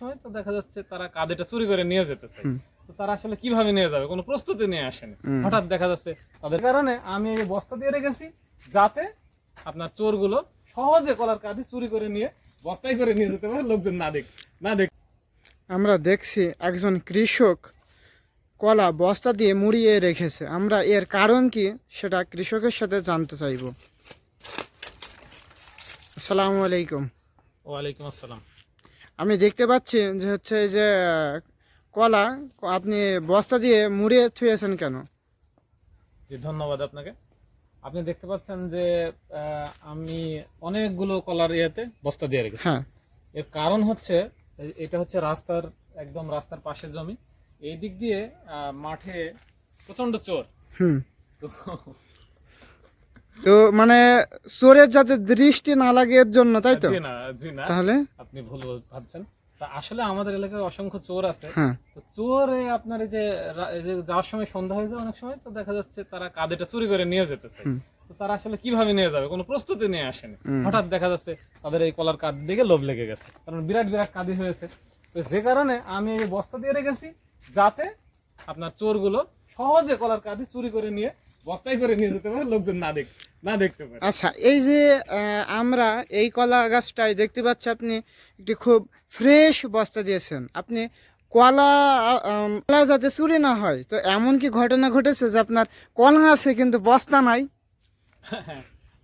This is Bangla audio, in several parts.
সময় তো দেখা যাচ্ছে তারা কাঁধেটা চুরি করে নিয়ে যেতেছে। তো তারা আসলে কীভাবে নিয়ে যাবে? কোনো প্রস্তুতি নিয়ে আসেনি। হঠাৎ দেখা যাচ্ছে তাদের কারণে আমি এই বস্তা দিয়ে রেখেছি যাতে আপনার চোরগুলো সহজে কলার কাঁধে চুরি করে নিয়ে বস্তায় করে নিয়ে যেতে পারে লোকজন না দেখ না দেখ আমরা দেখছি একজন কৃষক কলা বস্তা দিয়ে মুড়িয়ে রেখেছে। আমরা এর কারণ কি সেটা কৃষকের সাথে জানতে চাইব। আসসালামু আলাইকুম। ওয়ালাইকুম আসসালাম। আমি দেখতে পাচ্ছি যে হচ্ছে এই যে কলা আপনি বস্তা দিয়ে মুড়িয়ে থুয়েছেন কেন? জি ধন্যবাদ আপনাকে। আপনি দেখতে পাচ্ছেন যে আমি অনেকগুলো কলার ইয়েতে বস্তা দিয়ে রেখেছি। হ্যাঁ। এর কারণ হচ্ছে এটা হচ্ছে রাস্তার একদম রাস্তার পাশের জমি। এই দিক দিয়ে মাঠে প্রচণ্ড চোর। হুম। তো মানে চোরের যাতে দৃষ্টি না লাগে এর জন্য তাই তো? জি না জি না। তাহলে? আপনি ভুল ভাবছেন। তা আসলে আমাদের এলাকায় অসংখ্য চোর আছে। হ্যাঁ। তো চোর আপনার এই যে এই যে যাওয়ার সময় সন্ধ্যা হয়ে যায় অনেক সময় তো দেখা যাচ্ছে তারা কাঁধেটা চুরি করে নিয়ে যেতেছে। তো তারা আসলে কীভাবে নিয়ে যাবে? কোনো প্রস্তুতি নিয়ে আসেনি। হঠাৎ দেখা যাচ্ছে তাদের এই কলার কাঁধ দিকে লোভ লেগে গেছে। কারণ বিরাট বিরাট কাঁদি হয়েছে। তো যে কারণে আমি এই বস্তা দিয়ে রেখেছি যাতে আপনার চোরগুলো সহজে কলার কাঁধে চুরি করে নিয়ে বস্তায় করে নিয়ে যেতে পারে লোকজন না দেখ না দেখতে পারে। আচ্ছা এই যে আমরা এই কলা গাছটায় দেখতে পাচ্ছি আপনি একটি খুব ফ্রেশ বস্তা দিয়েছেন। আপনি কলা কলা যাতে চুরি না হয় তো এমন কি ঘটনা ঘটেছে যে আপনার কলা আছে কিন্তু বস্তা নাই?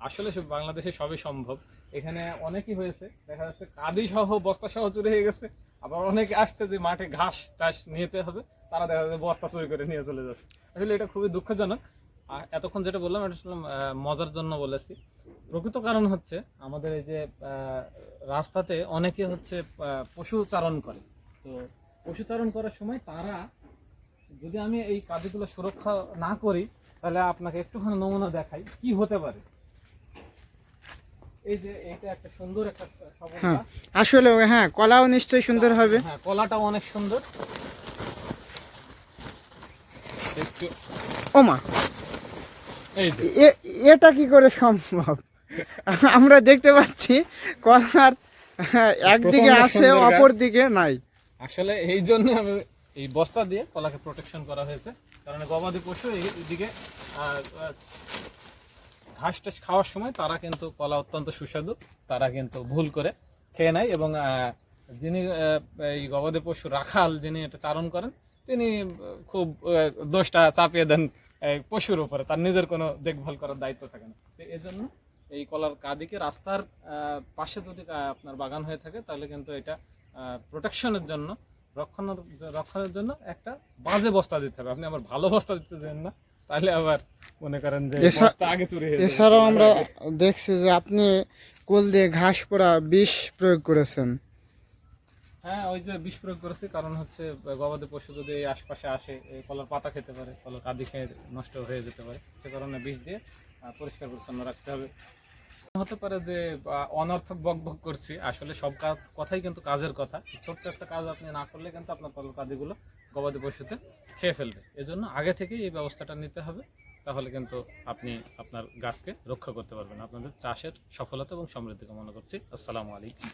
আসলে সব বাংলাদেশে সবই সম্ভব। এখানে অনেকই হয়েছে দেখা যাচ্ছে কাদি সহ বস্তা সহ চুরি হয়ে গেছে। আবার অনেকে আসছে যে মাঠে ঘাস টাস নিতে হবে তারা দেখা যাচ্ছে বস্তা চুরি করে নিয়ে চলে যাচ্ছে। আসলে এটা খুবই দুঃখজনক। এতক্ষণ যেটা বললাম এটা আসলে মজার জন্য বলেছি। প্রকৃত কারণ হচ্ছে আমাদের এই যে রাস্তাতে অনেকে হচ্ছে পশু চারণ করে। তো পশু চারণ করার সময় তারা যদি আমি এই কাজগুলো সুরক্ষা না করি তাহলে আপনাকে একটুখানি নমুনা দেখাই কি হতে পারে। এই যে এটা একটা সুন্দর একটা হ্যাঁ। আসলে হ্যাঁ কলাও নিশ্চয়ই সুন্দর হবে। হ্যাঁ কলাটাও অনেক সুন্দর। একটু ওমা এটা কি করে সম্ভব? আমরা দেখতে পাচ্ছি কলার একদিকে আছে অপর দিকে নাই। আসলে এই জন্য আমি এই বস্তা দিয়ে কলাকে প্রোটেকশন করা হয়েছে। কারণ গবাদি পশু এইদিকে ঘাস টাস খাওয়ার সময় তারা কিন্তু কলা অত্যন্ত সুস্বাদু তারা কিন্তু ভুল করে খেয়ে নেয় এবং যিনি এই গবাদি পশু রাখাল যিনি এটা চারণ করেন তিনি খুব দোষটা চাপিয়ে দেন পশুর উপরে তার নিজের কোনো দেখভাল করার দায়িত্ব থাকে না। তো এই জন্য এই কলার কাদিকে রাস্তার পাশে যদি আপনার বাগান হয়ে থাকে তাহলে কিন্তু এটা প্রোটেকশনের জন্য রক্ষণের রক্ষণের জন্য একটা বাজে বস্তা দিতে হবে। আপনি আবার ভালো বস্তা দিতে চান না তাহলে আবার মনে করেন যে আগে চুরি হয়ে এছাড়াও আমরা দেখছি যে আপনি কোল দিয়ে ঘাস পোড়া বিষ প্রয়োগ করেছেন। হ্যাঁ ওই যে বিষ প্রয়োগ করেছি, কারণ হচ্ছে গবাদি পশু যদি এই আশপাশে আসে, এই কলার পাতা খেতে পারে, কলার কাঁদি খেয়ে নষ্ট হয়ে যেতে পারে, সে কারণে বিষ দিয়ে পরিষ্কার পরিচ্ছন্ন রাখতে হবে। হতে পারে যে অনর্থক বক বক করছি, আসলে সব কাজ, কথাই কিন্তু কাজের কথা। ছোট্ট একটা কাজ আপনি না করলে কিন্তু আপনার কলার কাঁদিগুলো গবাদি পশুতে খেয়ে ফেলবে। এজন্য আগে থেকেই এই ব্যবস্থাটা নিতে হবে, তাহলে কিন্তু আপনি আপনার গাছকে রক্ষা করতে পারবেন। আপনাদের চাষের সফলতা এবং সমৃদ্ধি কামনা করছি। আসসালামু আলাইকুম।